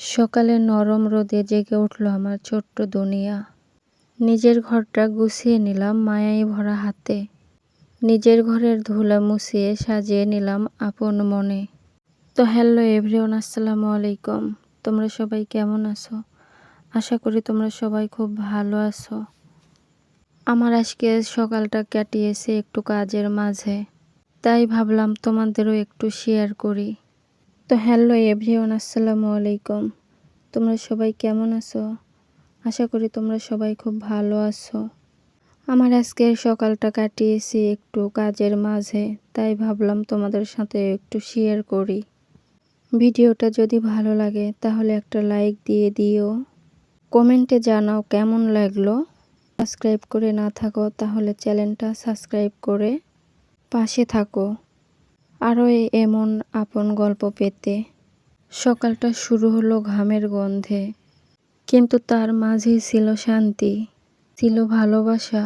সকালে নরম রোদে জেগে উঠল আমার ছোট্ট দুনিয়া। নিজের ঘরটা গুছিয়ে নিলাম মায়াই ভরা হাতে। নিজের ঘরের ধুলা মুছিয়ে সাজিয়ে নিলাম আপন মনে। তো হ্যালো এভরিওয়ান, আসসালামু আলাইকুম। তোমরা সবাই কেমন আছো? আশা করি তোমরা সবাই খুব ভালো আছো। আমার আজকে সকালটা কাটিয়েছে একটু কাজের মাঝে। তাই ভাবলাম তোমাদেরও একটু শেয়ার করি। তো হ্যালো এভরিওয়ান, আসসালামু আলাইকুম। তোমরা সবাই কেমন আছো? আশা করি তোমরা সবাই খুব ভালো আছো। আমার আজকের সকালটা কাটিয়েছি একটু কাজের মাঝে, তাই ভাবলাম তোমাদের সাথে একটু শেয়ার করি। ভিডিওটা যদি ভালো লাগে, তাহলে একটা লাইক দিয়ে দিও। কমেন্টে জানাও কেমন লাগল। সাবস্ক্রাইব করে না থাকো, তাহলে চ্যানেলটা সাবস্ক্রাইব করে পাশে থাকো। আরও এমন আপন গল্প পেতে। সকালটা শুরু হলো ঘামের গন্ধে। কিন্তু তার মাঝেই ছিল শান্তি, ছিল ভালোবাসা।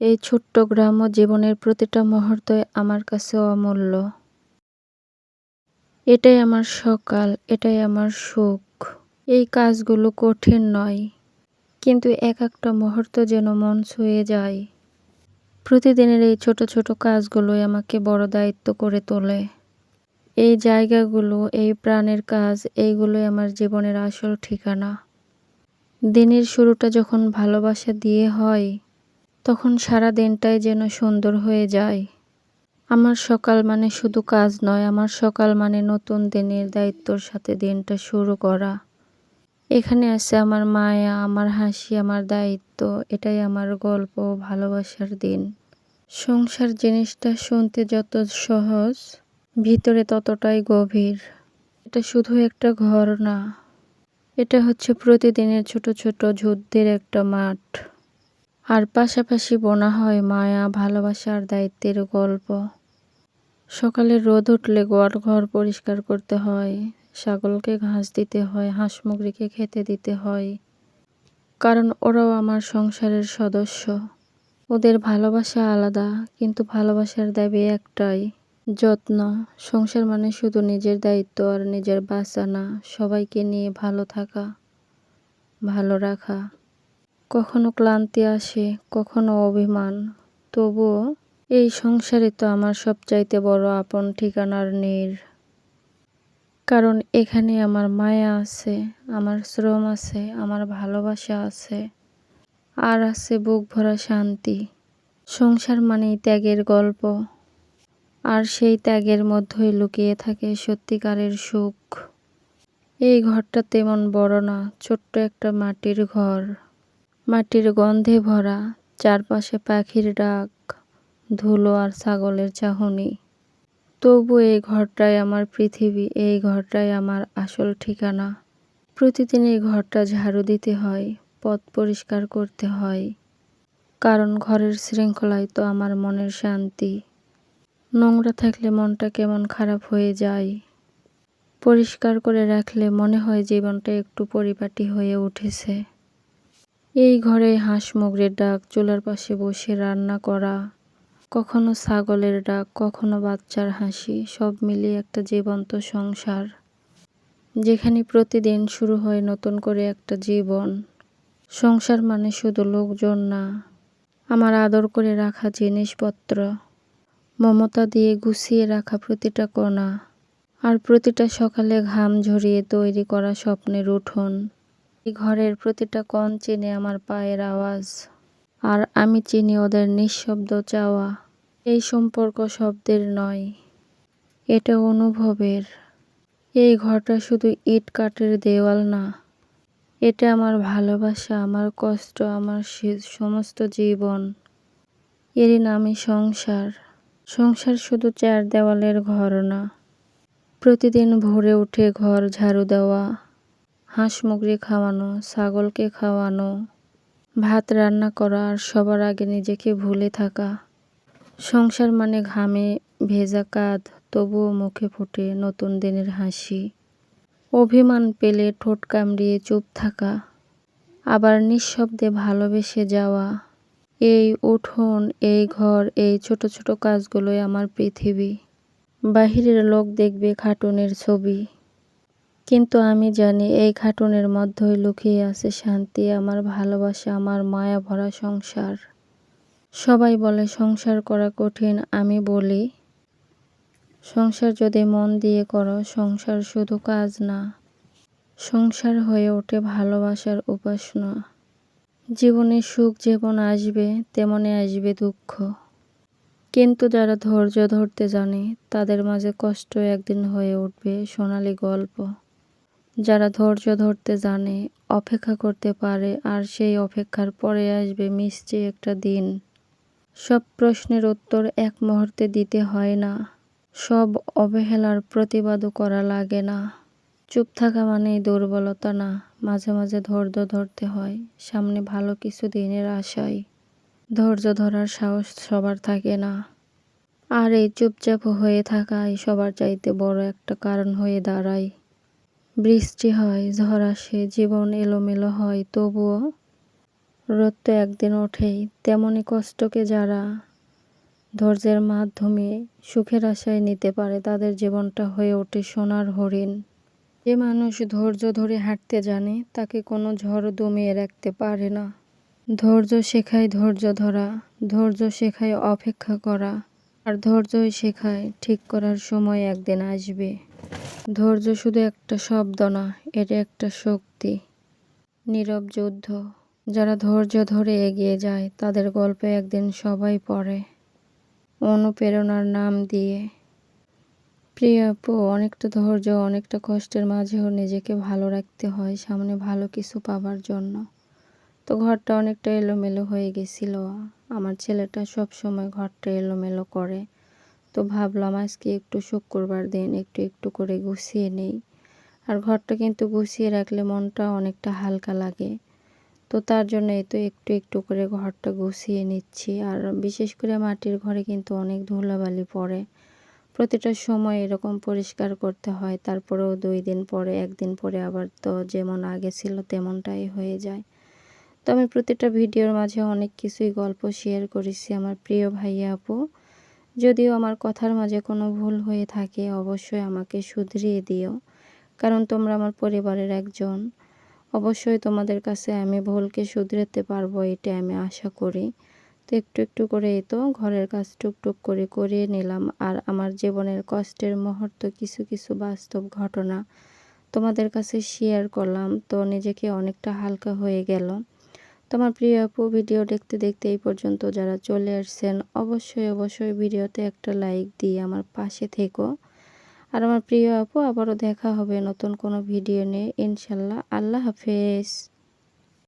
এই ছোট্ট গ্রাম্য জীবনের প্রতিটা মুহূর্ত আমার কাছে অমূল্য। এটাই আমার সকাল, এটাই আমার সুখ। এই কাজগুলো কঠিন নয়, কিন্তু এক একটা মুহূর্ত যেন মন ছুঁয়ে যায়। প্রতিদিনের এই ছোট ছোট কাজগুলোই আমাকে বড় দায়িত্ব করে তোলে। এই জায়গাগুলো, এই প্রাণের কাজ, এইগুলোই আমার জীবনের আসল ঠিকানা। দিনের শুরুটা যখন ভালোবাসা দিয়ে হয়, তখন সারা দিনটাই যেন সুন্দর হয়ে যায়। আমার সকাল মানে শুধু কাজ নয়, আমার সকাল মানে নতুন দিনের দায়িত্বর সাথে দিনটা শুরু করা। এখানে আছে আমার মায়া, আমার হাসি, আমার দায়িত্ব। এটাই আমার গল্প ভালোবাসার দিন। সংসার জিনিসটা শুনতে যত সহজ, ভিতরে ততটাই গভীর। এটা শুধু একটা ঘর না, এটা হচ্ছে প্রতিদিনের ছোট ছোট যুদ্ধের একটা মাঠ। আর পাশাপাশি বোনা হয় মায়া ভালোবাসার দায়িত্বের গল্প। সকালে রোদ উঠলে গোয়ার ঘর পরিষ্কার করতে হয়। ছাগলকে ঘাস দিতে হয়, হাঁস মুগরিকে খেতে দিতে হয়। কারণ ওরাও আমার সংসারের সদস্য। ওদের ভালোবাসা আলাদা, কিন্তু ভালোবাসার দাবি একটাই, যত্ন। সংসার মানে শুধু নিজের দায়িত্ব আর নিজের বাঁচা না, সবাইকে নিয়ে ভালো থাকা, ভালো রাখা। কখনো ক্লান্তি আসে, কখনো অভিমান। তবুও এই সংসারে তো আমার সবচাইতে বড় আপন ঠিকানার নীর। কারণ এখানে আমার মায়া আছে, আমার শ্রম আছে, আমার ভালোবাসা আছে, আর আছে বুক ভরা শান্তি। সংসার মানেই ত্যাগের গল্প। আর সেই ত্যাগের মধ্যেই লুকিয়ে থাকে সত্যিকারের সুখ। এই ঘরটা তেমন বড় না, ছোট্ট একটা মাটির ঘর। মাটির গন্ধে ভরা, চারপাশে পাখির ডাক, ধুলো আর ছাগলের চাহনি। তবু এই ঘরটাই আমার পৃথিবী, এই ঘরটাই আমার আসল ঠিকানা। প্রতিদিন এই ঘরটা ঝাড়ু দিতে হয়, পথ পরিষ্কার করতে হয়। কারণ ঘরের শৃঙ্খলায় তো আমার মনের শান্তি। নোংরা থাকলে মনটা কেমন খারাপ হয়ে যায়। পরিষ্কার করে রাখলে মনে হয় জীবনটা একটু পরিপাটি হয়ে উঠেছে। এই ঘরে হাঁস মুগরের ডাক, চুলার পাশে বসে রান্না করা কখনো ছাগলের ডাক, কখনো বাচ্চার হাসি, সব মিলিয়ে একটা জীবন্ত সংসার। যেখানে প্রতিদিন শুরু হয় নতুন করে একটা জীবন। সংসার মানে শুধু লোকজন না, আমার আদর করে রাখা জিনিসপত্র। মমতা দিয়ে গুছিয়ে রাখা প্রতিটা কণা। আর প্রতিটা সকালে ঘাম ঝরিয়ে তৈরি করা স্বপ্নের উঠোন। ঘরের প্রতিটা কণ চেনে আমার পায়ের আওয়াজ। আর আমি চিনি ওদের নিঃশব্দ চাওয়া। এই সম্পর্ক শব্দের নয়, এটা অনুভবের। এই ঘরটা শুধু ইট কাঠের দেওয়াল না, এটা আমার ভালোবাসা, আমার কষ্ট, আমার সমস্ত জীবন। এরই নামই সংসার। সংসার শুধু চার দেওয়ালের ঘর না, প্রতিদিন ভোরে উঠে ঘর ঝাড়ু দেওয়া, হাঁস মুগরি খাওয়ানো, ছাগলকে খাওয়ানো ভাত রান্না করা আর সবার আগে নিজেকে ভুলে থাকা। সংসার মানে ঘামে, ভেজা কাঁধ, তবুও মুখে ফুটে নতুন দিনের হাসি। অভিমান পেলে ঠোঁট কামড়িয়ে চুপ থাকা। আবার নিঃশব্দে ভালোবেসে যাওয়া। এই উঠোন, এই ঘর, এই ছোট ছোট কাজগুলোই আমার পৃথিবী। বাহিরের লোক দেখবে খাটুনের ছবি। কিন্তু আমি জানি এই খাটুনের মধ্যেই লুকিয়ে আছে শান্তি, আমার ভালোবাসা, আমার মায়া ভরা সংসার। সবাই বলে, সংসার করা কঠিন। আমি বলি, সংসার যদি মন দিয়ে করো, সংসার শুধু কাজ না। সংসার হয়ে ওঠে ভালোবাসার উপাসনা। জীবনে সুখ যেমন আসবে, তেমনি আসবে দুঃখ। কিন্তু যারা ধৈর্য ধরতে জানে, তাদের মাঝে কষ্ট একদিন হয়ে উঠবে। সোনালি গল্প। যারা ধৈর্য ধরতে জানে, অপেক্ষা করতে পারে, আর সেই অপেক্ষার পরে আসবে মিষ্টি একটা দিন। সব প্রশ্নের উত্তর এক মুহূর্তে দিতে হয় না। সব অবহেলার প্রতিবাদও করা লাগে না। চুপ থাকা মানেই দুর্বলতা না, মাঝে মাঝে ধৈর্য ধরতে হয়, সামনে ভালো কিছু দিনের আশায়। ধৈর্য ধরার সাহস সবার থাকে না। আর এই চুপচাপ হয়ে থাকাই সবার চাইতে বড় একটা কারণ হয়ে দাঁড়ায়। বৃষ্টি হয়, ঝড় আসে, জীবন এলোমেলো হয়, তবুও রোদ তো একদিন ওঠেই। তেমনই কষ্টকে যারা ধৈর্যের মাধ্যমে সুখের আশায় নিতে পারে, তাদের জীবনটা হয়ে ওঠে সোনার হরিণ। যে মানুষ ধৈর্য ধরে হাঁটতে জানে, তাকে কোনো ঝড় দমিয়ে রাখতে পারে না। ধৈর্য শেখায় ধৈর্য ধরা, ধৈর্য শেখায় অপেক্ষা করা আর ধৈর্যই শেখায়, ঠিক করার সময় একদিন আসবে। ধৈর্য শুধু একটা শব্দ না, এটা একটা শক্তি। নীরব যুদ্ধ, যারা ধৈর্য ধরে এগিয়ে যায়, তাদের গল্পে একদিন সবাই পড়ে। অনুপ্রেরণার নাম দিয়ে। প্রিয় আপু, অনেকটা ধৈর্য, অনেকটা কষ্টের মাঝেও নিজেকে ভালো রাখতে হয়, সামনে ভালো কিছু পাবার জন্য। তো ঘরটা অনেকটা এলোমেলো হয়ে গেছিল। আমার ছেলেটা সব সময় ঘরটা এলোমেলো করে। তো ভাবলাম আজকে একটু শুক্রবার দিন একটু একটু করে গুছিয়ে নেই। আর ঘরটা কিন্তু গুছিয়ে রাখলে মনটা অনেকটা হালকা লাগে। তো তার জন্য এই তো একটু একটু করে ঘরটা গুছিয়ে নিচ্ছি। আর বিশেষ করে মাটির ঘরে কিন্তু অনেক ধুলাবালি পড়ে। প্রতিটা সময় এরকম পরিষ্কার করতে হয়। তারপরেও দুই দিন পরে, একদিন পরে আবার তো যেমন আগে ছিল তেমনটাই হয়ে যায়। তো আমি প্রতিটা ভিডিওর মাঝে অনেক কিছুই গল্প শেয়ার করেছি আমার প্রিয় ভাইয়া আপু। যদিও আমার কথার মাঝে কোনো ভুল হয়ে থাকে, অবশ্যই আমাকে শুধরিয়ে দিও। কারণ তোমরা আমার পরিবারের একজন। অবশ্যই তোমাদের কাছে আমি ভুলকে শুধরাতে পারব, এটা আমি আশা করি। তো একটু একটু করে এই তো ঘরের কাজ টুকটুক করে করিয়ে নিলাম। আর আমার জীবনের কষ্টের মুহূর্ত, কিছু কিছু বাস্তব ঘটনা তোমাদের কাছে শেয়ার করলাম। তো নিজেকে অনেকটা হালকা হয়ে গেল। তোমার প্রিয় আপু, ভিডিও দেখতে দেখতে এই পর্যন্ত যারা চলে আসছেন, অবশ্যই অবশ্যই ভিডিওতে একটা লাইক দিয়ে আমার পাশে থেকো। আর আমার প্রিয় আপু, আবারও দেখা হবে নতুন কোনো ভিডিও নিয়ে। ইনশাল্লাহ, আল্লাহ হাফেজ।